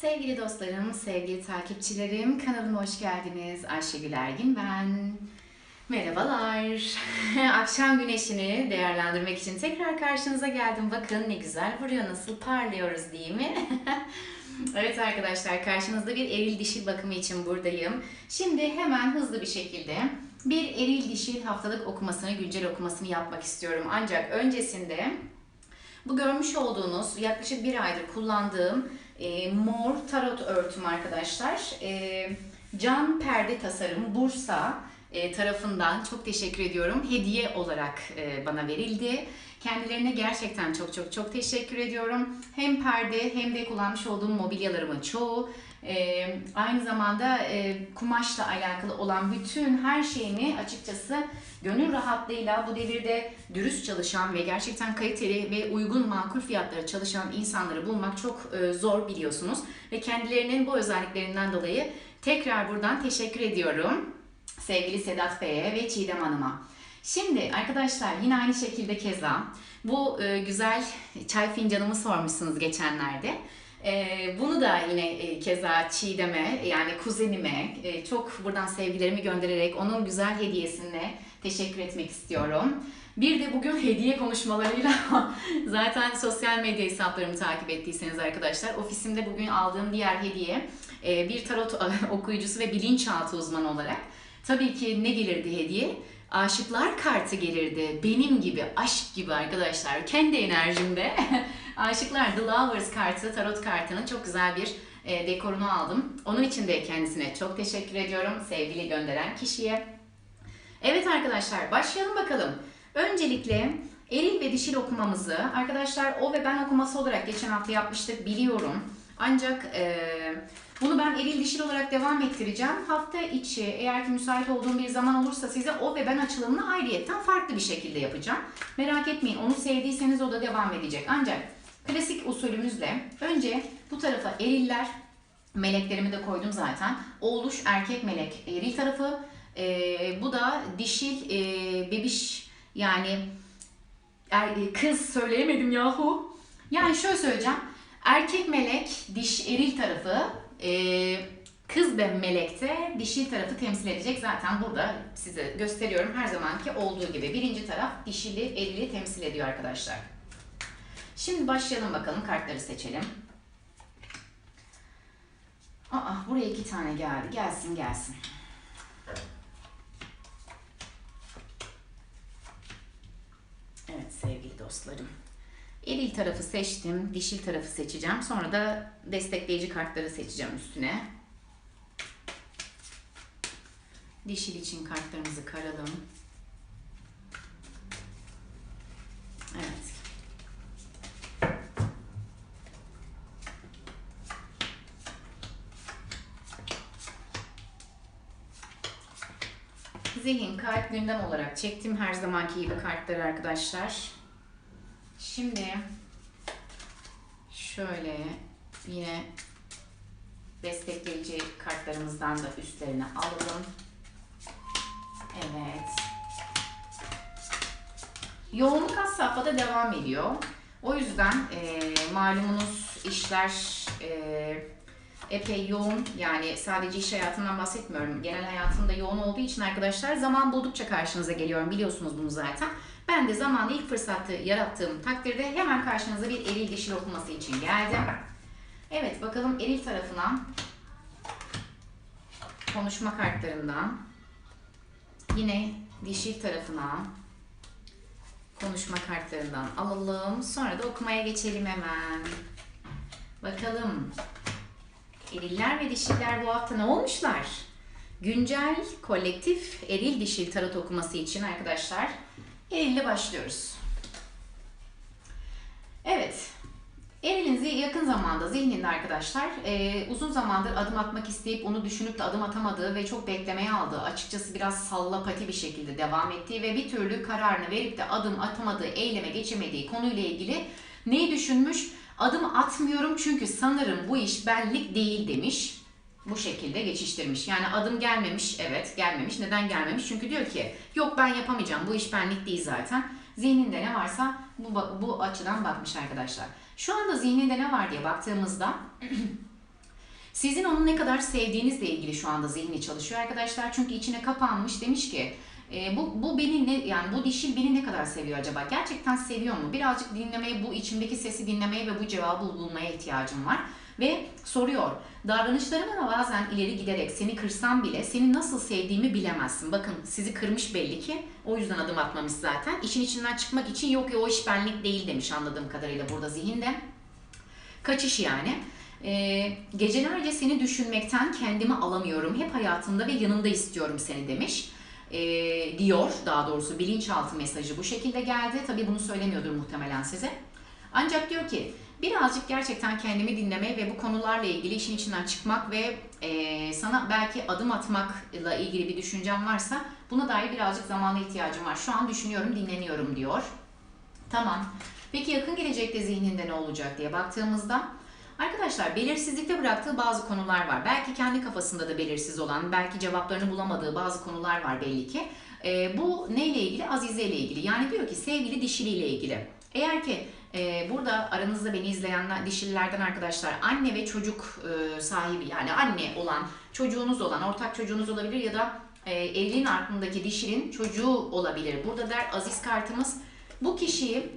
Sevgili dostlarım, sevgili takipçilerim, kanalıma hoş geldiniz. Ayşegül Ergin ben. Merhabalar. Akşam güneşini değerlendirmek için tekrar karşınıza geldim. Bakın ne güzel vuruyor, nasıl parlıyoruz değil mi? evet arkadaşlar, karşınızda bir eril dişil bakımı için buradayım. Şimdi hemen hızlı bir şekilde bir eril dişil haftalık okumasını, güncel okumasını yapmak istiyorum. Ancak öncesinde bu görmüş olduğunuz yaklaşık bir aydır kullandığım e, mor tarot örtüm arkadaşlar. E, Can Perde Tasarım Bursa e, tarafından çok teşekkür ediyorum. Hediye olarak e, bana verildi. Kendilerine gerçekten çok çok çok teşekkür ediyorum. Hem perde hem de kullanmış olduğum mobilyalarımın çoğu e, aynı zamanda e, kumaşla alakalı olan bütün her şeyini açıkçası gönül rahatlığıyla bu devirde dürüst çalışan ve gerçekten kaliteli ve uygun makul fiyatlara çalışan insanları bulmak çok e, zor biliyorsunuz. Ve kendilerinin bu özelliklerinden dolayı tekrar buradan teşekkür ediyorum sevgili Sedat Bey'e ve Çiğdem Hanım'a. Şimdi arkadaşlar yine aynı şekilde keza bu e, güzel çay fincanımı sormuşsunuz geçenlerde. Ee, bunu da yine e, keza Çiğdem'e yani kuzenime e, çok buradan sevgilerimi göndererek onun güzel hediyesine teşekkür etmek istiyorum. Bir de bugün hediye konuşmalarıyla zaten sosyal medya hesaplarımı takip ettiyseniz arkadaşlar ofisimde bugün aldığım diğer hediye e, bir tarot okuyucusu ve bilinçaltı uzmanı olarak tabii ki ne gelirdi hediye? Aşıklar kartı gelirdi. Benim gibi, aşk gibi arkadaşlar. Kendi enerjimde. Aşıklar The Lovers kartı, tarot kartının çok güzel bir e, dekorunu aldım. Onun için de kendisine çok teşekkür ediyorum. Sevgili gönderen kişiye. Evet arkadaşlar başlayalım bakalım. Öncelikle eril ve dişil okumamızı arkadaşlar o ve ben okuması olarak geçen hafta yapmıştık biliyorum. Ancak e, bunu ben eril dişil olarak devam ettireceğim. Hafta içi eğer ki müsait olduğum bir zaman olursa size o ve ben açılımını ayrıyetten farklı bir şekilde yapacağım. Merak etmeyin onu sevdiyseniz o da devam edecek. Ancak klasik usulümüzle önce bu tarafa eriller, meleklerimi de koydum zaten. Oğluş erkek melek eril tarafı. Ee, bu da dişil e, bebiş yani er, kız söyleyemedim yahu. Yani şöyle söyleyeceğim. Erkek melek diş eril tarafı e, kız ve melekte dişil tarafı temsil edecek. Zaten burada size gösteriyorum her zamanki olduğu gibi. Birinci taraf dişili erili temsil ediyor arkadaşlar. Şimdi başlayalım bakalım kartları seçelim. Aa buraya iki tane geldi. Gelsin gelsin. Evet sevgili dostlarım. Eril tarafı seçtim, dişil tarafı seçeceğim. Sonra da destekleyici kartları seçeceğim üstüne. Dişil için kartlarımızı karalım. Evet. Zihin, kalp, gündem olarak çektim her zamanki gibi kartları arkadaşlar. Şimdi şöyle yine destekleyici kartlarımızdan da üstlerine alalım. Evet. Yoğunluk az safhada devam ediyor. O yüzden e, malumunuz işler e, epey yoğun. Yani sadece iş hayatından bahsetmiyorum. Genel hayatımda yoğun olduğu için arkadaşlar zaman buldukça karşınıza geliyorum. Biliyorsunuz bunu zaten. Ben de zamanı ilk fırsatı yarattığım takdirde hemen karşınıza bir eril dişil okuması için geldim. Evet bakalım eril tarafına konuşma kartlarından yine dişil tarafına konuşma kartlarından alalım. Sonra da okumaya geçelim hemen. Bakalım eriller ve dişiller bu hafta ne olmuşlar? Güncel kolektif eril dişil tarot okuması için arkadaşlar Eril'le başlıyoruz. Evet. Eril'in yakın zamanda zihninde arkadaşlar e, uzun zamandır adım atmak isteyip onu düşünüp de adım atamadığı ve çok beklemeye aldığı açıkçası biraz sallapati bir şekilde devam ettiği ve bir türlü kararını verip de adım atamadığı, eyleme geçemediği konuyla ilgili neyi düşünmüş? Adım atmıyorum çünkü sanırım bu iş benlik değil demiş. Bu şekilde geçiştirmiş. Yani adım gelmemiş, evet gelmemiş. Neden gelmemiş? Çünkü diyor ki yok ben yapamayacağım, bu iş benlik değil zaten. Zihninde ne varsa bu, bu açıdan bakmış arkadaşlar. Şu anda zihninde ne var diye baktığımızda Sizin onu ne kadar sevdiğinizle ilgili şu anda zihni çalışıyor arkadaşlar. Çünkü içine kapanmış demiş ki e, bu, bu beni ne yani bu dişil beni ne kadar seviyor acaba? Gerçekten seviyor mu? Birazcık dinlemeye, bu içimdeki sesi dinlemeye ve bu cevabı bulmaya ihtiyacım var. Ve soruyor. Davranışlarımla bazen ileri giderek seni kırsam bile seni nasıl sevdiğimi bilemezsin. Bakın sizi kırmış belli ki. O yüzden adım atmamış zaten. İşin içinden çıkmak için yok ya o iş benlik değil demiş anladığım kadarıyla burada zihinde. Kaçış yani. Ee, gecelerce seni düşünmekten kendimi alamıyorum. Hep hayatımda ve yanımda istiyorum seni demiş. Ee, diyor daha doğrusu bilinçaltı mesajı bu şekilde geldi. Tabii bunu söylemiyordur muhtemelen size. Ancak diyor ki birazcık gerçekten kendimi dinlemeye ve bu konularla ilgili işin içinden çıkmak ve e, sana belki adım atmakla ilgili bir düşüncem varsa buna dair birazcık zamana ihtiyacım var. Şu an düşünüyorum, dinleniyorum diyor. Tamam. Peki yakın gelecekte zihninde ne olacak diye baktığımızda Arkadaşlar belirsizlikte bıraktığı bazı konular var. Belki kendi kafasında da belirsiz olan, belki cevaplarını bulamadığı bazı konular var belli ki. E, bu neyle ilgili? Azize ile ilgili. Yani diyor ki sevgili dişiliyle ilgili. Eğer ki e, burada aranızda beni izleyenler dişililerden arkadaşlar anne ve çocuk e, sahibi yani anne olan çocuğunuz olan ortak çocuğunuz olabilir ya da e, evliliğin ardındaki dişilin çocuğu olabilir. Burada der aziz kartımız bu kişiyi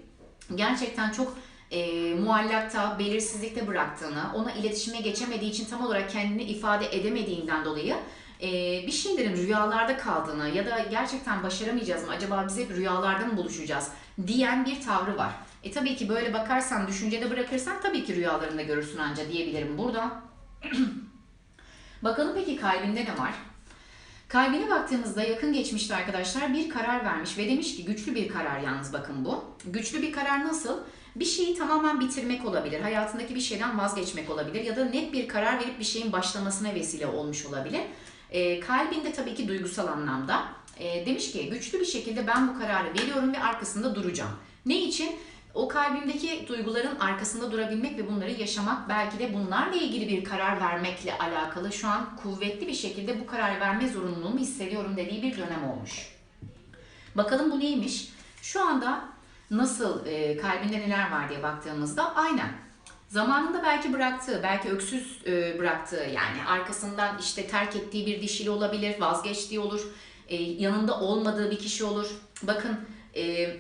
gerçekten çok e, muallakta, belirsizlikte bıraktığını, ona iletişime geçemediği için tam olarak kendini ifade edemediğinden dolayı e, bir şeylerin rüyalarda kaldığını ya da gerçekten başaramayacağız mı, acaba biz hep rüyalarda mı buluşacağız diyen bir tavrı var. E tabii ki böyle bakarsan, düşüncede bırakırsan tabii ki rüyalarında görürsün anca diyebilirim burada. Bakalım peki kalbinde ne var? Kalbine baktığımızda yakın geçmişte arkadaşlar bir karar vermiş ve demiş ki güçlü bir karar yalnız bakın bu. Güçlü bir karar nasıl? Bir şeyi tamamen bitirmek olabilir, hayatındaki bir şeyden vazgeçmek olabilir ya da net bir karar verip bir şeyin başlamasına vesile olmuş olabilir. E, kalbinde tabii ki duygusal anlamda e, demiş ki güçlü bir şekilde ben bu kararı veriyorum ve arkasında duracağım. Ne için? O kalbimdeki duyguların arkasında durabilmek ve bunları yaşamak belki de bunlarla ilgili bir karar vermekle alakalı şu an kuvvetli bir şekilde bu kararı verme zorunluluğumu hissediyorum dediği bir dönem olmuş. Bakalım bu neymiş? Şu anda nasıl e, kalbinde neler var diye baktığımızda aynen zamanında belki bıraktığı, belki öksüz e, bıraktığı yani arkasından işte terk ettiği bir dişili olabilir, vazgeçtiği olur, e, yanında olmadığı bir kişi olur. Bakın e,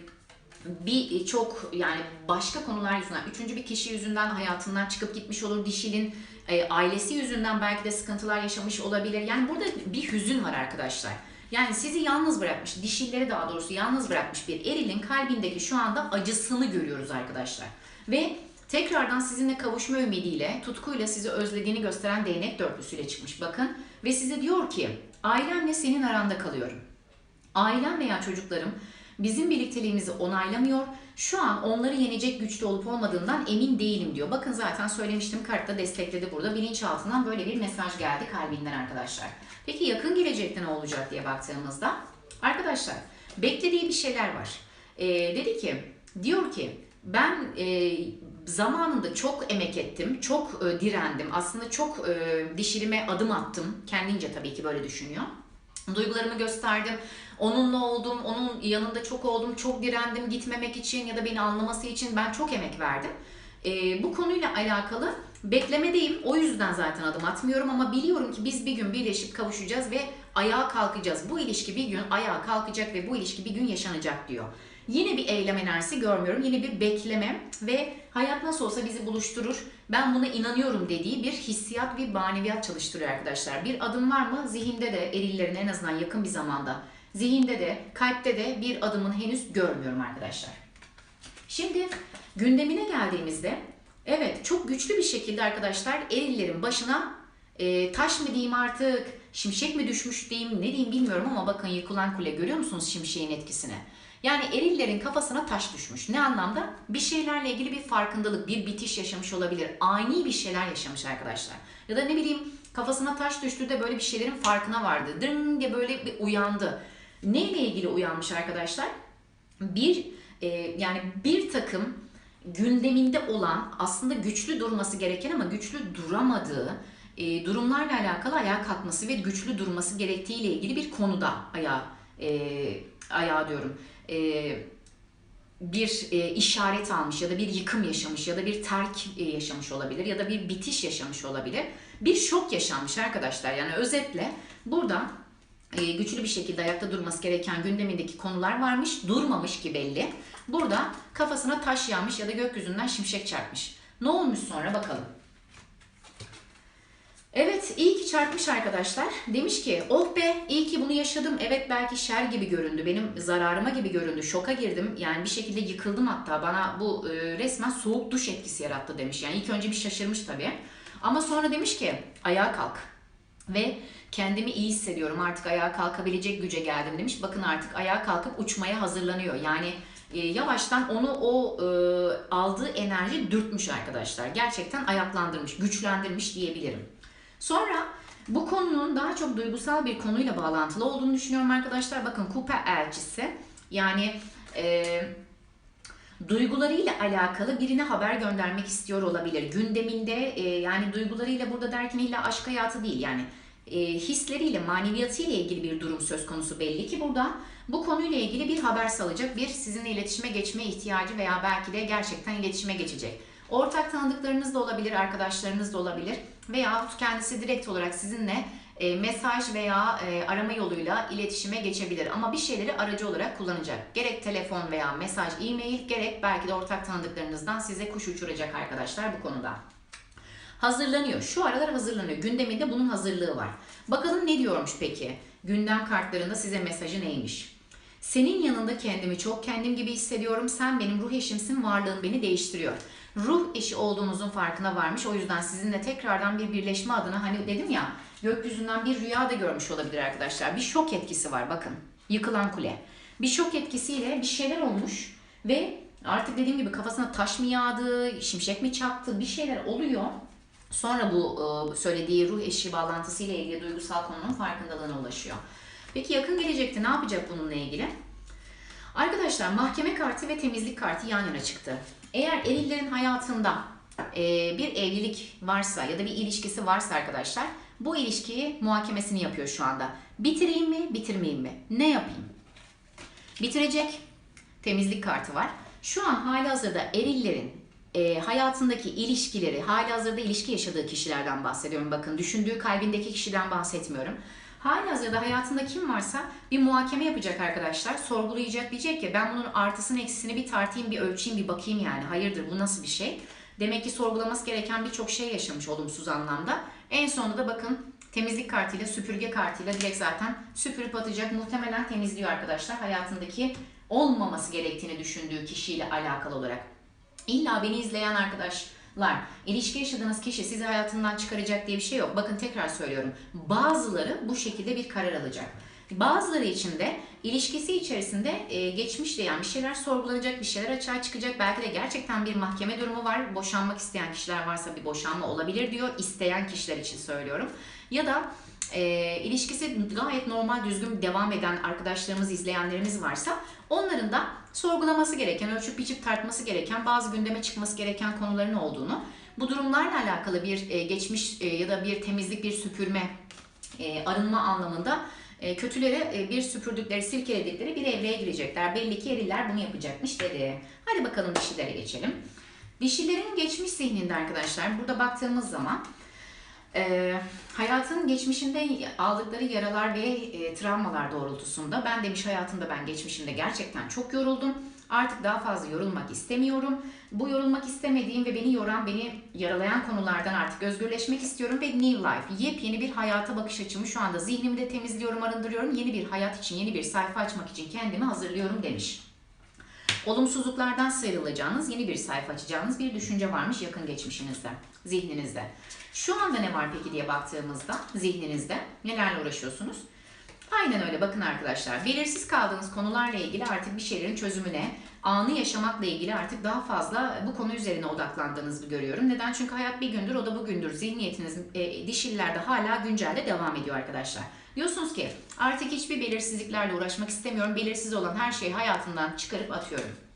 bir çok yani başka konular yüzünden, üçüncü bir kişi yüzünden hayatından çıkıp gitmiş olur dişilin, e, ailesi yüzünden belki de sıkıntılar yaşamış olabilir. Yani burada bir hüzün var arkadaşlar. Yani sizi yalnız bırakmış, dişilleri daha doğrusu yalnız bırakmış bir erilin kalbindeki şu anda acısını görüyoruz arkadaşlar. Ve tekrardan sizinle kavuşma ümidiyle, tutkuyla sizi özlediğini gösteren değnek dörtlüsüyle çıkmış bakın. Ve size diyor ki, ailemle senin aranda kalıyorum. Ailem veya çocuklarım bizim birlikteliğimizi onaylamıyor. Şu an onları yenecek güçte olup olmadığından emin değilim diyor. Bakın zaten söylemiştim kartta destekledi burada. Bilinçaltından böyle bir mesaj geldi kalbinden arkadaşlar. Peki yakın gelecekte ne olacak diye baktığımızda arkadaşlar beklediği bir şeyler var. Ee, dedi ki diyor ki ben e, zamanında çok emek ettim, çok e, direndim. Aslında çok e, dişilime adım attım. Kendince tabii ki böyle düşünüyor. Duygularımı gösterdim. Onunla oldum, onun yanında çok oldum, çok direndim gitmemek için ya da beni anlaması için ben çok emek verdim. E, bu konuyla alakalı beklemedeyim. O yüzden zaten adım atmıyorum ama biliyorum ki biz bir gün birleşip kavuşacağız ve ayağa kalkacağız. Bu ilişki bir gün ayağa kalkacak ve bu ilişki bir gün yaşanacak diyor. Yine bir eylem enerjisi görmüyorum. Yine bir bekleme ve hayat nasıl olsa bizi buluşturur. Ben buna inanıyorum dediği bir hissiyat ve maneviyat çalıştırıyor arkadaşlar. Bir adım var mı? Zihinde de erillerin en azından yakın bir zamanda. Zihinde de, kalpte de bir adımın henüz görmüyorum arkadaşlar. Şimdi gündemine geldiğimizde evet çok güçlü bir şekilde arkadaşlar erillerin başına e, taş mı diyeyim artık, şimşek mi düşmüş diyeyim, ne diyeyim bilmiyorum ama bakın yıkılan kule görüyor musunuz şimşeğin etkisini? Yani erillerin kafasına taş düşmüş. Ne anlamda? Bir şeylerle ilgili bir farkındalık, bir bitiş yaşamış olabilir. Ani bir şeyler yaşamış arkadaşlar. Ya da ne bileyim kafasına taş düştü de böyle bir şeylerin farkına vardı. Dırn diye böyle bir uyandı. Neyle ilgili uyanmış arkadaşlar? Bir e, yani bir takım gündeminde olan aslında güçlü durması gereken ama güçlü duramadığı e, durumlarla alakalı ayağa kalkması ve güçlü durması gerektiğiyle ilgili bir konuda ayağa e, ayağa diyorum e, bir e, işaret almış ya da bir yıkım yaşamış ya da bir terk e, yaşamış olabilir ya da bir bitiş yaşamış olabilir. Bir şok yaşanmış arkadaşlar. Yani özetle burada e, güçlü bir şekilde ayakta durması gereken gündemindeki konular varmış. Durmamış ki belli. Burada kafasına taş yağmış ya da gökyüzünden şimşek çarpmış. Ne olmuş sonra bakalım. Evet iyi ki çarpmış arkadaşlar. Demiş ki oh be iyi ki bunu yaşadım. Evet belki şer gibi göründü. Benim zararıma gibi göründü. Şoka girdim. Yani bir şekilde yıkıldım hatta. Bana bu e, resmen soğuk duş etkisi yarattı demiş. Yani ilk önce bir şaşırmış tabii. Ama sonra demiş ki ayağa kalk. Ve kendimi iyi hissediyorum. Artık ayağa kalkabilecek güce geldim demiş. Bakın artık ayağa kalkıp uçmaya hazırlanıyor. Yani e, yavaştan onu o e, aldığı enerji dürtmüş arkadaşlar. Gerçekten ayaklandırmış, güçlendirmiş diyebilirim. Sonra bu konunun daha çok duygusal bir konuyla bağlantılı olduğunu düşünüyorum arkadaşlar. Bakın kupa elçisi yani e, duygularıyla alakalı birine haber göndermek istiyor olabilir. Gündeminde e, yani duygularıyla burada derken illa aşk hayatı değil yani e, hisleriyle, maneviyatıyla ilgili bir durum söz konusu belli ki burada bu konuyla ilgili bir haber salacak, bir sizinle iletişime geçme ihtiyacı veya belki de gerçekten iletişime geçecek. Ortak tanıdıklarınız da olabilir, arkadaşlarınız da olabilir veya kendisi direkt olarak sizinle e, mesaj veya e, arama yoluyla iletişime geçebilir. Ama bir şeyleri aracı olarak kullanacak. Gerek telefon veya mesaj, e-mail, gerek belki de ortak tanıdıklarınızdan size kuş uçuracak arkadaşlar bu konuda. Hazırlanıyor. Şu aralar hazırlanıyor. Gündeminde bunun hazırlığı var. Bakalım ne diyormuş peki? Gündem kartlarında size mesajı neymiş? Senin yanında kendimi çok kendim gibi hissediyorum. Sen benim ruh eşimsin. Varlığın beni değiştiriyor. Ruh eşi olduğunuzun farkına varmış. O yüzden sizinle tekrardan bir birleşme adına hani dedim ya gökyüzünden bir rüya da görmüş olabilir arkadaşlar. Bir şok etkisi var bakın. Yıkılan kule. Bir şok etkisiyle bir şeyler olmuş ve artık dediğim gibi kafasına taş mı yağdı, şimşek mi çaktı bir şeyler oluyor. Sonra bu e, söylediği ruh eşi bağlantısıyla ilgili duygusal konunun farkındalığına ulaşıyor. Peki yakın gelecekte ne yapacak bununla ilgili? Arkadaşlar mahkeme kartı ve temizlik kartı yan yana çıktı. Eğer erillerin hayatında e, bir evlilik varsa ya da bir ilişkisi varsa arkadaşlar bu ilişkiyi muhakemesini yapıyor şu anda. Bitireyim mi, bitirmeyeyim mi? Ne yapayım? Bitirecek. Temizlik kartı var. Şu an hali hazırda erillerin e, hayatındaki ilişkileri, hali hazırda ilişki yaşadığı kişilerden bahsediyorum. Bakın düşündüğü kalbindeki kişiden bahsetmiyorum. Hali hazırda hayatında kim varsa bir muhakeme yapacak arkadaşlar. Sorgulayacak diyecek ki ben bunun artısını eksisini bir tartayım, bir ölçeyim, bir bakayım yani. Hayırdır bu nasıl bir şey? Demek ki sorgulaması gereken birçok şey yaşamış olumsuz anlamda. En sonunda da bakın temizlik kartıyla, süpürge kartıyla direkt zaten süpürüp atacak. Muhtemelen temizliyor arkadaşlar. Hayatındaki olmaması gerektiğini düşündüğü kişiyle alakalı olarak. İlla beni izleyen arkadaşlar, ilişki yaşadığınız kişi sizi hayatından çıkaracak diye bir şey yok. Bakın tekrar söylüyorum. Bazıları bu şekilde bir karar alacak. Bazıları için de ilişkisi içerisinde e, geçmişle yani bir şeyler sorgulanacak, bir şeyler açığa çıkacak. Belki de gerçekten bir mahkeme durumu var. Boşanmak isteyen kişiler varsa bir boşanma olabilir diyor. İsteyen kişiler için söylüyorum. Ya da e, ilişkisi gayet normal, düzgün devam eden arkadaşlarımız, izleyenlerimiz varsa onların da sorgulaması gereken, ölçüp biçip tartması gereken, bazı gündeme çıkması gereken konuların olduğunu, bu durumlarla alakalı bir e, geçmiş e, ya da bir temizlik, bir süpürme, e, arınma anlamında e, kötülere e, bir süpürdükleri, silkeledikleri bir evreye girecekler. Belli ki eriller bunu yapacakmış dedi. Hadi bakalım dişilere geçelim. Dişilerin geçmiş zihninde arkadaşlar burada baktığımız zaman e, hayatın geçmişinde aldıkları yaralar ve e, travmalar doğrultusunda ben demiş hayatımda ben geçmişimde gerçekten çok yoruldum. Artık daha fazla yorulmak istemiyorum. Bu yorulmak istemediğim ve beni yoran, beni yaralayan konulardan artık özgürleşmek istiyorum ve new life, yepyeni bir hayata bakış açımı şu anda zihnimi de temizliyorum, arındırıyorum. Yeni bir hayat için, yeni bir sayfa açmak için kendimi hazırlıyorum demiş. Olumsuzluklardan sıyrılacağınız, yeni bir sayfa açacağınız bir düşünce varmış yakın geçmişinizde, zihninizde. Şu anda ne var peki diye baktığımızda zihninizde nelerle uğraşıyorsunuz? Aynen öyle bakın arkadaşlar. Belirsiz kaldığınız konularla ilgili artık bir şeylerin çözümüne, anı yaşamakla ilgili artık daha fazla bu konu üzerine odaklandığınızı görüyorum. Neden? Çünkü hayat bir gündür, o da bugündür. Zihniyetiniz e, dişillerde hala güncelde devam ediyor arkadaşlar. Diyorsunuz ki artık hiçbir belirsizliklerle uğraşmak istemiyorum. Belirsiz olan her şeyi hayatımdan çıkarıp atıyorum.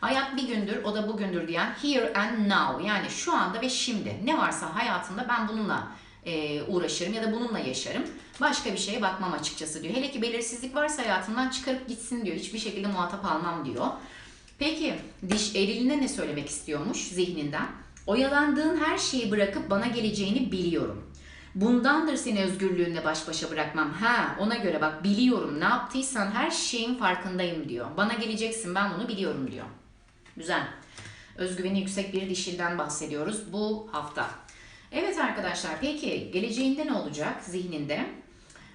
Hayat bir gündür, o da bugündür diyen here and now yani şu anda ve şimdi ne varsa hayatımda ben bununla e, uğraşırım ya da bununla yaşarım. Başka bir şeye bakmam açıkçası diyor. Hele ki belirsizlik varsa hayatımdan çıkarıp gitsin diyor. Hiçbir şekilde muhatap almam diyor. Peki diş eriline ne söylemek istiyormuş zihninden? Oyalandığın her şeyi bırakıp bana geleceğini biliyorum. Bundandır seni özgürlüğünle baş başa bırakmam. Ha ona göre bak biliyorum ne yaptıysan her şeyin farkındayım diyor. Bana geleceksin ben bunu biliyorum diyor. Güzel. Özgüveni yüksek bir dişilden bahsediyoruz bu hafta. Evet arkadaşlar peki geleceğinde ne olacak zihninde?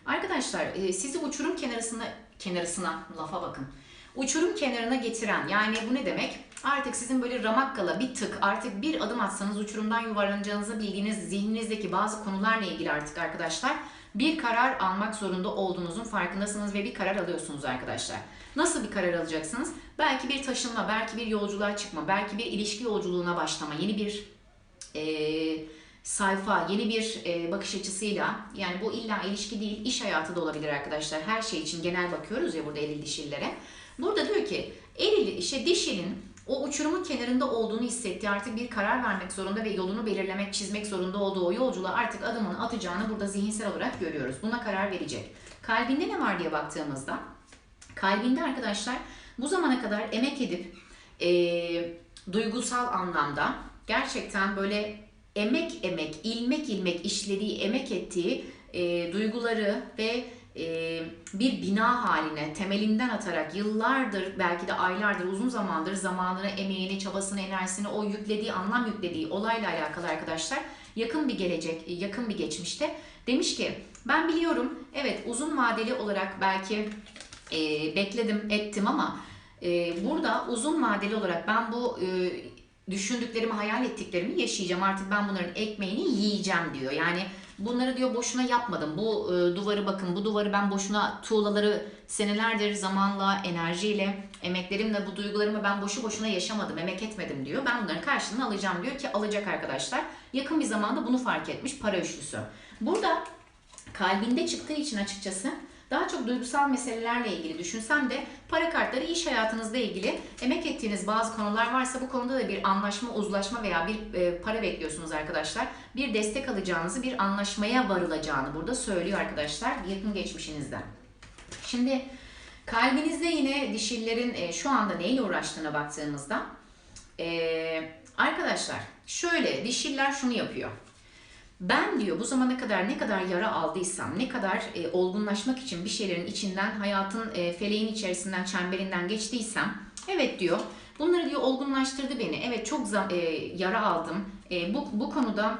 Arkadaşlar e, sizi uçurum kenarısına kenarısına lafa bakın. Uçurum kenarına getiren yani bu ne demek? Artık sizin böyle ramakkala bir tık artık bir adım atsanız uçurumdan yuvarlanacağınızı bildiğiniz zihninizdeki bazı konularla ilgili artık arkadaşlar bir karar almak zorunda olduğunuzun farkındasınız ve bir karar alıyorsunuz arkadaşlar. Nasıl bir karar alacaksınız? Belki bir taşınma, belki bir yolculuğa çıkma, belki bir ilişki yolculuğuna başlama, yeni bir eee sayfa, yeni bir e, bakış açısıyla yani bu illa ilişki değil iş hayatı da olabilir arkadaşlar. Her şey için genel bakıyoruz ya burada eril dişillere. Burada diyor ki eril işte dişilin o uçurumun kenarında olduğunu hissettiği artık bir karar vermek zorunda ve yolunu belirlemek, çizmek zorunda olduğu o yolculuğa artık adımını atacağını burada zihinsel olarak görüyoruz. Buna karar verecek. Kalbinde ne var diye baktığımızda kalbinde arkadaşlar bu zamana kadar emek edip e, duygusal anlamda gerçekten böyle emek emek, ilmek ilmek işlediği, emek ettiği e, duyguları ve bir bina haline temelinden atarak yıllardır belki de aylardır uzun zamandır zamanını, emeğini, çabasını, enerjisini o yüklediği, anlam yüklediği olayla alakalı arkadaşlar yakın bir gelecek, yakın bir geçmişte demiş ki ben biliyorum evet uzun vadeli olarak belki e, bekledim ettim ama e, burada uzun vadeli olarak ben bu e, düşündüklerimi, hayal ettiklerimi yaşayacağım. Artık ben bunların ekmeğini yiyeceğim diyor. Yani bunları diyor boşuna yapmadım. Bu e, duvarı bakın, bu duvarı ben boşuna tuğlaları senelerdir zamanla, enerjiyle, emeklerimle bu duygularımı ben boşu boşuna yaşamadım, emek etmedim diyor. Ben bunların karşılığını alacağım diyor ki alacak arkadaşlar. Yakın bir zamanda bunu fark etmiş para üçlüsü. Burada kalbinde çıktığı için açıkçası daha çok duygusal meselelerle ilgili düşünsem de para kartları iş hayatınızla ilgili emek ettiğiniz bazı konular varsa bu konuda da bir anlaşma, uzlaşma veya bir e, para bekliyorsunuz arkadaşlar. Bir destek alacağınızı, bir anlaşmaya varılacağını burada söylüyor arkadaşlar yakın geçmişinizden. Şimdi kalbinizde yine dişillerin e, şu anda neyle uğraştığına baktığımızda e, arkadaşlar şöyle dişiller şunu yapıyor. Ben diyor bu zamana kadar ne kadar yara aldıysam, ne kadar e, olgunlaşmak için bir şeylerin içinden, hayatın e, feleğin içerisinden, çemberinden geçtiysem, evet diyor, bunları diyor olgunlaştırdı beni. Evet çok zam, e, yara aldım. E, bu, bu konuda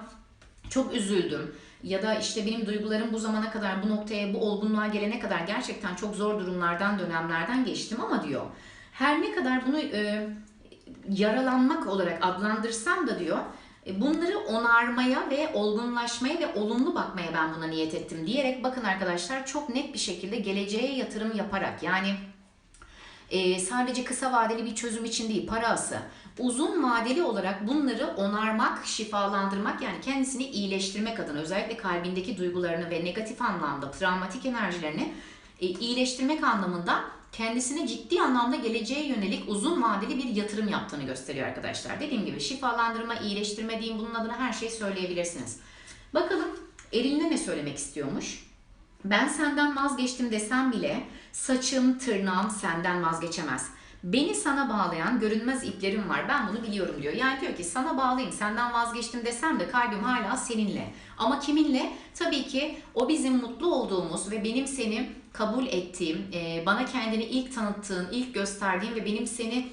çok üzüldüm. Ya da işte benim duygularım bu zamana kadar, bu noktaya, bu olgunluğa gelene kadar gerçekten çok zor durumlardan, dönemlerden geçtim ama diyor, her ne kadar bunu e, yaralanmak olarak adlandırsam da diyor, bunları onarmaya ve olgunlaşmaya ve olumlu bakmaya ben buna niyet ettim diyerek bakın arkadaşlar çok net bir şekilde geleceğe yatırım yaparak yani e, sadece kısa vadeli bir çözüm için değil parası uzun vadeli olarak bunları onarmak, şifalandırmak yani kendisini iyileştirmek adına özellikle kalbindeki duygularını ve negatif anlamda travmatik enerjilerini e, iyileştirmek anlamında kendisine ciddi anlamda geleceğe yönelik uzun vadeli bir yatırım yaptığını gösteriyor arkadaşlar. Dediğim gibi şifalandırma, iyileştirme diyeyim bunun adına her şeyi söyleyebilirsiniz. Bakalım elinde ne söylemek istiyormuş? Ben senden vazgeçtim desem bile saçım, tırnağım senden vazgeçemez. Beni sana bağlayan görünmez iplerim var. Ben bunu biliyorum diyor. Yani diyor ki sana bağlıyım, senden vazgeçtim desem de kalbim hala seninle. Ama kiminle? Tabii ki o bizim mutlu olduğumuz ve benim seni kabul ettiğim, e, bana kendini ilk tanıttığın, ilk gösterdiğin ve benim seni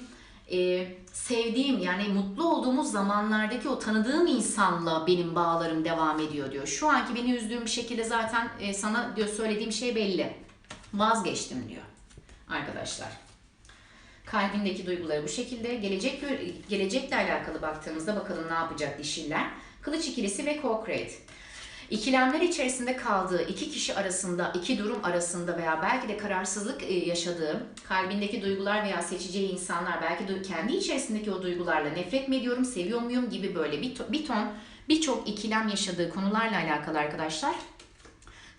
e, sevdiğim yani mutlu olduğumuz zamanlardaki o tanıdığım insanla benim bağlarım devam ediyor diyor. Şu anki beni üzdüğüm bir şekilde zaten e, sana diyor söylediğim şey belli. Vazgeçtim diyor arkadaşlar. Kalbindeki duyguları bu şekilde. Gelecek gelecekle alakalı baktığımızda bakalım ne yapacak dişiller. Kılıç ikilisi ve Concrete. İkilemler içerisinde kaldığı iki kişi arasında, iki durum arasında veya belki de kararsızlık e, yaşadığı, kalbindeki duygular veya seçeceği insanlar belki kendi içerisindeki o duygularla nefret mi ediyorum, seviyor muyum gibi böyle bir ton birçok ikilem yaşadığı konularla alakalı arkadaşlar.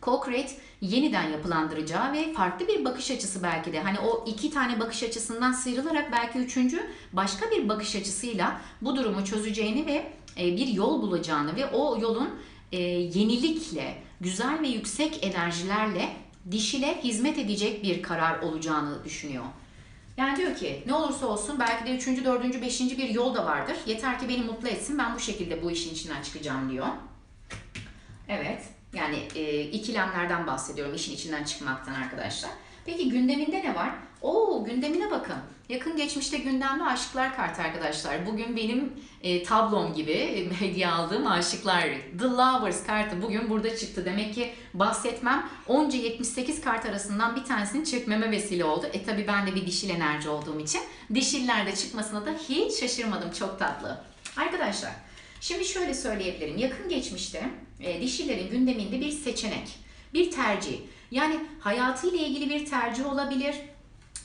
Co-create yeniden yapılandıracağı ve farklı bir bakış açısı belki de hani o iki tane bakış açısından sıyrılarak belki üçüncü başka bir bakış açısıyla bu durumu çözeceğini ve e, bir yol bulacağını ve o yolun e, yenilikle, güzel ve yüksek enerjilerle dişile hizmet edecek bir karar olacağını düşünüyor. Yani diyor ki ne olursa olsun belki de üçüncü, dördüncü, beşinci bir yol da vardır. Yeter ki beni mutlu etsin ben bu şekilde bu işin içinden çıkacağım diyor. Evet yani e, ikilemlerden bahsediyorum işin içinden çıkmaktan arkadaşlar. Peki gündeminde ne var? Oo gündemine bakın. Yakın geçmişte gündemde aşıklar kartı arkadaşlar. Bugün benim e, tablom gibi e, hediye aldığım aşıklar The Lovers kartı bugün burada çıktı. Demek ki bahsetmem onca 78 kart arasından bir tanesini çekmeme vesile oldu. E tabi ben de bir dişil enerji olduğum için dişillerde çıkmasına da hiç şaşırmadım. Çok tatlı. Arkadaşlar şimdi şöyle söyleyebilirim. Yakın geçmişte e, dişillerin gündeminde bir seçenek, bir tercih. Yani hayatıyla ilgili bir tercih olabilir,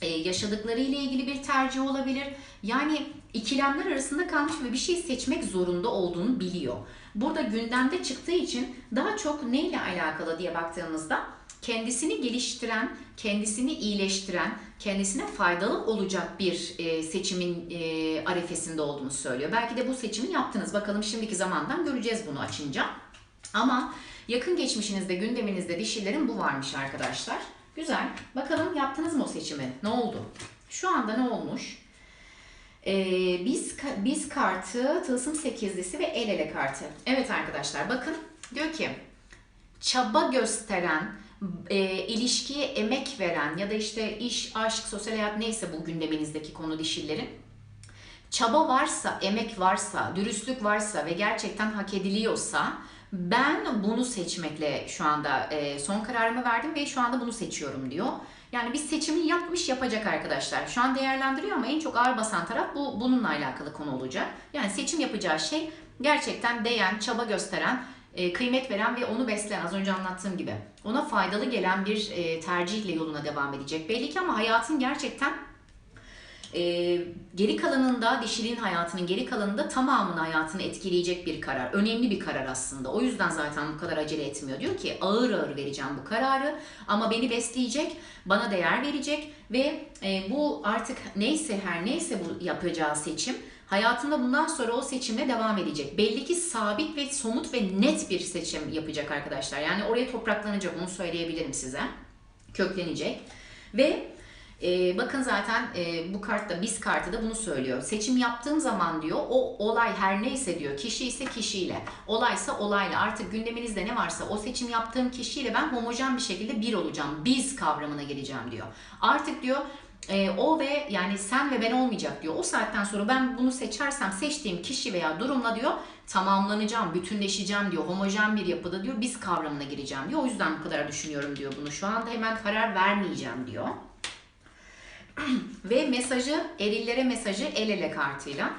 e, yaşadıkları ile ilgili bir tercih olabilir. Yani ikilemler arasında kalmış ve bir şey seçmek zorunda olduğunu biliyor. Burada gündemde çıktığı için daha çok neyle alakalı diye baktığımızda kendisini geliştiren, kendisini iyileştiren, kendisine faydalı olacak bir e, seçimin e, arefesinde olduğunu söylüyor. Belki de bu seçimi yaptınız. Bakalım şimdiki zamandan göreceğiz bunu açınca. Ama yakın geçmişinizde, gündeminizde dişilerin bu varmış arkadaşlar. Güzel. Bakalım yaptınız mı o seçimi? Ne oldu? Şu anda ne olmuş? Ee, biz biz kartı, tılsım sekizlisi ve el ele kartı. Evet arkadaşlar bakın diyor ki çaba gösteren, e, ilişkiye emek veren ya da işte iş, aşk, sosyal hayat neyse bu gündeminizdeki konu dişillerin çaba varsa, emek varsa, dürüstlük varsa ve gerçekten hak ediliyorsa ben bunu seçmekle şu anda e, son kararımı verdim ve şu anda bunu seçiyorum diyor. Yani bir seçimi yapmış yapacak arkadaşlar. Şu an değerlendiriyor ama en çok ağır basan taraf bu bununla alakalı konu olacak. Yani seçim yapacağı şey gerçekten değen, çaba gösteren, e, kıymet veren ve onu besleyen az önce anlattığım gibi ona faydalı gelen bir e, tercihle yoluna devam edecek. Belli ki ama hayatın gerçekten e, geri kalanında dişiliğin hayatının geri kalanında tamamını hayatını etkileyecek bir karar. Önemli bir karar aslında. O yüzden zaten bu kadar acele etmiyor. Diyor ki ağır ağır vereceğim bu kararı ama beni besleyecek, bana değer verecek ve e, bu artık neyse her neyse bu yapacağı seçim hayatında bundan sonra o seçimle devam edecek. Belli ki sabit ve somut ve net bir seçim yapacak arkadaşlar. Yani oraya topraklanacak onu söyleyebilirim size. Köklenecek. Ve e, bakın zaten e, bu kartta biz kartı da bunu söylüyor. Seçim yaptığım zaman diyor o olay her neyse diyor. Kişi ise kişiyle, olaysa olayla. Artık gündeminizde ne varsa o seçim yaptığım kişiyle ben homojen bir şekilde bir olacağım. Biz kavramına geleceğim diyor. Artık diyor e, o ve yani sen ve ben olmayacak diyor. O saatten sonra ben bunu seçersem seçtiğim kişi veya durumla diyor tamamlanacağım, bütünleşeceğim diyor. Homojen bir yapıda diyor biz kavramına gireceğim diyor. O yüzden bu kadar düşünüyorum diyor bunu. Şu anda hemen karar vermeyeceğim diyor. Ve mesajı erillere mesajı el ele kartıyla.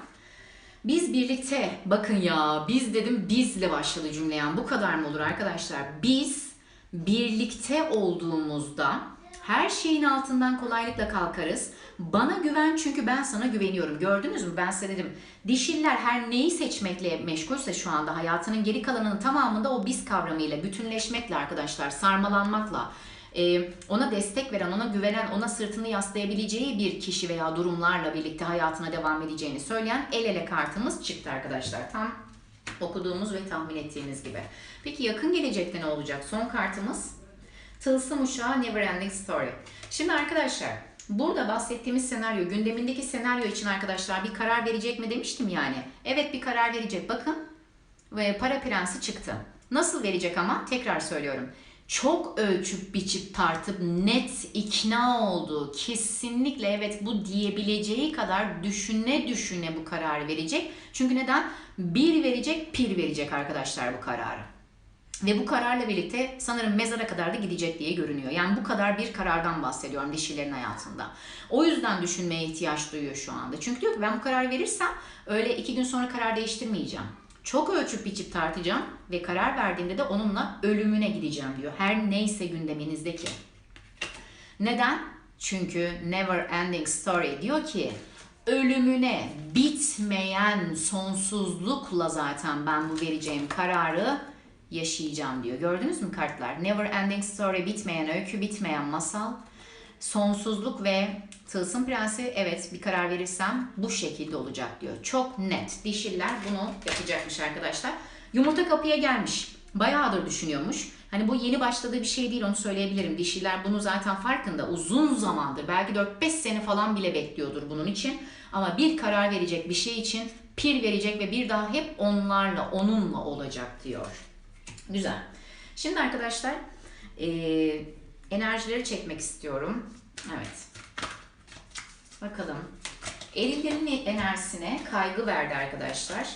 Biz birlikte bakın ya biz dedim bizle başladı cümle yani bu kadar mı olur arkadaşlar? Biz birlikte olduğumuzda her şeyin altından kolaylıkla kalkarız. Bana güven çünkü ben sana güveniyorum. Gördünüz mü? Ben size dedim. Dişiller her neyi seçmekle meşgulse şu anda hayatının geri kalanının tamamında o biz kavramıyla, bütünleşmekle arkadaşlar, sarmalanmakla, ona destek veren, ona güvenen, ona sırtını yaslayabileceği bir kişi veya durumlarla birlikte hayatına devam edeceğini söyleyen el ele kartımız çıktı arkadaşlar. Tam okuduğumuz ve tahmin ettiğimiz gibi. Peki yakın gelecekte ne olacak? Son kartımız Tılsım Uşağı Neverending Story. Şimdi arkadaşlar burada bahsettiğimiz senaryo, gündemindeki senaryo için arkadaşlar bir karar verecek mi demiştim yani. Evet bir karar verecek. Bakın ve para prensi çıktı. Nasıl verecek ama? Tekrar söylüyorum çok ölçüp biçip tartıp net ikna olduğu kesinlikle evet bu diyebileceği kadar düşüne düşüne bu kararı verecek. Çünkü neden? Bir verecek, pir verecek arkadaşlar bu kararı. Ve bu kararla birlikte sanırım mezara kadar da gidecek diye görünüyor. Yani bu kadar bir karardan bahsediyorum dişilerin hayatında. O yüzden düşünmeye ihtiyaç duyuyor şu anda. Çünkü diyor ki ben bu kararı verirsem öyle iki gün sonra karar değiştirmeyeceğim. Çok ölçüp biçip tartacağım ve karar verdiğimde de onunla ölümüne gideceğim diyor. Her neyse gündeminizdeki. Neden? Çünkü Never Ending Story diyor ki ölümüne bitmeyen sonsuzlukla zaten ben bu vereceğim kararı yaşayacağım diyor. Gördünüz mü kartlar? Never Ending Story bitmeyen öykü, bitmeyen masal sonsuzluk ve tılsım prensi evet bir karar verirsem bu şekilde olacak diyor. Çok net. Dişiller bunu yapacakmış arkadaşlar. Yumurta kapıya gelmiş. Bayağıdır düşünüyormuş. Hani bu yeni başladığı bir şey değil onu söyleyebilirim. Dişiler bunu zaten farkında. Uzun zamandır belki 4-5 sene falan bile bekliyordur bunun için. Ama bir karar verecek bir şey için pir verecek ve bir daha hep onlarla, onunla olacak diyor. Güzel. Şimdi arkadaşlar eee, enerjileri çekmek istiyorum. Evet. Bakalım. Erillerin enerjisine kaygı verdi arkadaşlar.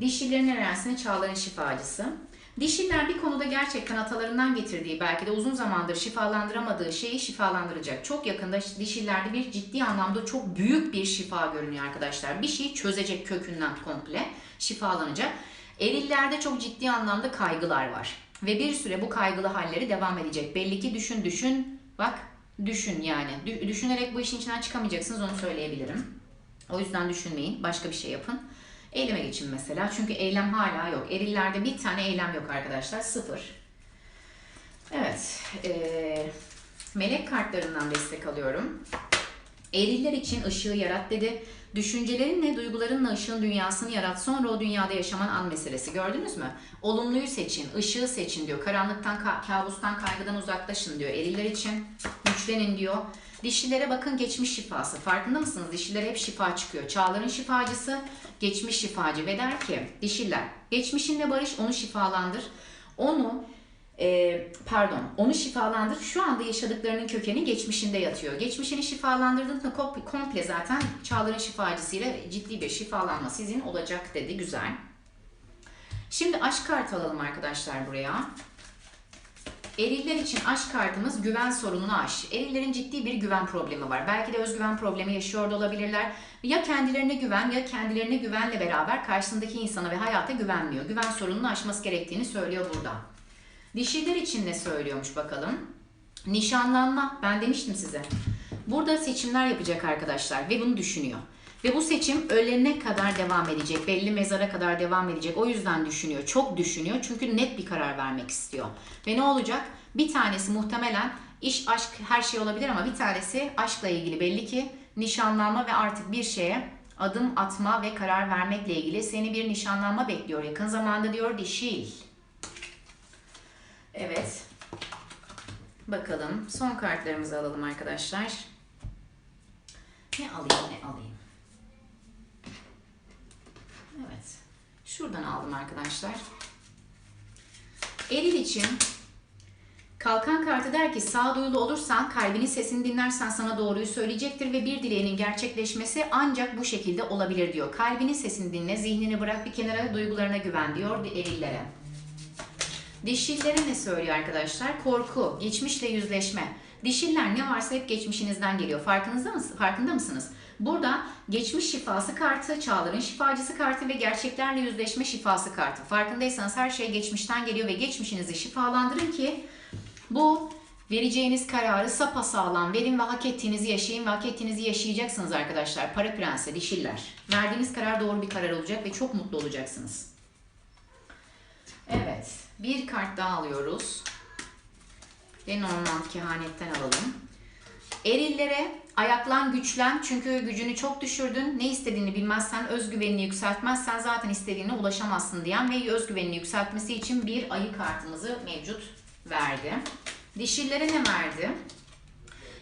Dişilerin enerjisine çağların şifacısı. Dişiler bir konuda gerçekten atalarından getirdiği belki de uzun zamandır şifalandıramadığı şeyi şifalandıracak. Çok yakında dişilerde bir ciddi anlamda çok büyük bir şifa görünüyor arkadaşlar. Bir şeyi çözecek kökünden komple şifalanacak. Erillerde çok ciddi anlamda kaygılar var. Ve bir süre bu kaygılı halleri devam edecek. Belli ki düşün düşün bak düşün yani. Dü- düşünerek bu işin içinden çıkamayacaksınız onu söyleyebilirim. O yüzden düşünmeyin. Başka bir şey yapın. Eyleme geçin mesela. Çünkü eylem hala yok. Erillerde bir tane eylem yok arkadaşlar. Sıfır. Evet. eee, melek kartlarından destek alıyorum. Eriller için ışığı yarat dedi. Düşüncelerinle, duygularınla ışığın dünyasını yarat. Sonra o dünyada yaşaman an meselesi. Gördünüz mü? Olumluyu seçin, ışığı seçin diyor. Karanlıktan, ka- kabustan, kaygıdan uzaklaşın diyor. Eriller için güçlenin diyor. Dişilere bakın geçmiş şifası. Farkında mısınız? Dişilere hep şifa çıkıyor. Çağların şifacısı, geçmiş şifacı ve der ki dişiller geçmişinle barış onu şifalandır. Onu e, pardon onu şifalandır. Şu anda yaşadıklarının kökeni geçmişinde yatıyor. Geçmişini şifalandırdığında komple zaten çağların şifacısıyla ciddi bir şifalanma sizin olacak dedi. Güzel. Şimdi aşk kartı alalım arkadaşlar buraya. Eriller için aşk kartımız güven sorununu aş. Erillerin ciddi bir güven problemi var. Belki de özgüven problemi yaşıyor da olabilirler. Ya kendilerine güven ya kendilerine güvenle beraber karşısındaki insana ve hayata güvenmiyor. Güven sorununu aşması gerektiğini söylüyor burada. Dişiler için ne söylüyormuş bakalım. Nişanlanma. Ben demiştim size. Burada seçimler yapacak arkadaşlar ve bunu düşünüyor. Ve bu seçim ölene kadar devam edecek. Belli mezara kadar devam edecek. O yüzden düşünüyor. Çok düşünüyor. Çünkü net bir karar vermek istiyor. Ve ne olacak? Bir tanesi muhtemelen iş, aşk her şey olabilir ama bir tanesi aşkla ilgili belli ki nişanlanma ve artık bir şeye adım atma ve karar vermekle ilgili seni bir nişanlanma bekliyor. Yakın zamanda diyor dişil. Evet. Bakalım. Son kartlarımızı alalım arkadaşlar. Ne alayım ne alayım. Evet. Şuradan aldım arkadaşlar. Eril için Kalkan kartı der ki sağduyulu olursan, kalbinin sesini dinlersen sana doğruyu söyleyecektir ve bir dileğinin gerçekleşmesi ancak bu şekilde olabilir diyor. Kalbinin sesini dinle, zihnini bırak bir kenara, duygularına güven diyor erillere. Dişillere ne söylüyor arkadaşlar? Korku, geçmişle yüzleşme. Dişiller ne varsa hep geçmişinizden geliyor. Farkınızda mısınız? Farkında mısınız? Burada geçmiş şifası kartı, çağların şifacısı kartı ve gerçeklerle yüzleşme şifası kartı. Farkındaysanız her şey geçmişten geliyor ve geçmişinizi şifalandırın ki bu vereceğiniz kararı sapasağlam verin ve hak ettiğinizi yaşayın ve hak ettiğinizi yaşayacaksınız arkadaşlar. Para prensi, dişiller. Verdiğiniz karar doğru bir karar olacak ve çok mutlu olacaksınız. Bir kart daha alıyoruz. Lenormand kehanetten alalım. Erillere ayaklan güçlen çünkü gücünü çok düşürdün. Ne istediğini bilmezsen, özgüvenini yükseltmezsen zaten istediğine ulaşamazsın diyen ve özgüvenini yükseltmesi için bir ayı kartımızı mevcut verdi. Dişillere ne verdi?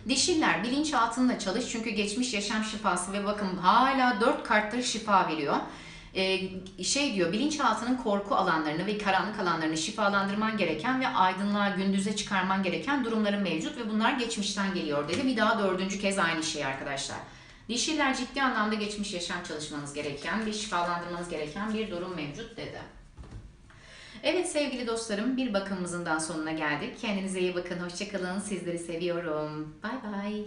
Dişiller bilinçaltında çalış çünkü geçmiş yaşam şifası ve bakın hala dört karttır şifa veriyor. Ee, şey diyor bilinçaltının korku alanlarını ve karanlık alanlarını şifalandırman gereken ve aydınlığa gündüze çıkarman gereken durumların mevcut ve bunlar geçmişten geliyor dedi. Bir daha dördüncü kez aynı şey arkadaşlar. Dişiller ciddi anlamda geçmiş yaşam çalışmanız gereken, bir şifalandırmanız gereken bir durum mevcut dedi. Evet sevgili dostlarım bir bakımımızın daha sonuna geldik. Kendinize iyi bakın. Hoşçakalın. Sizleri seviyorum. Bay bay.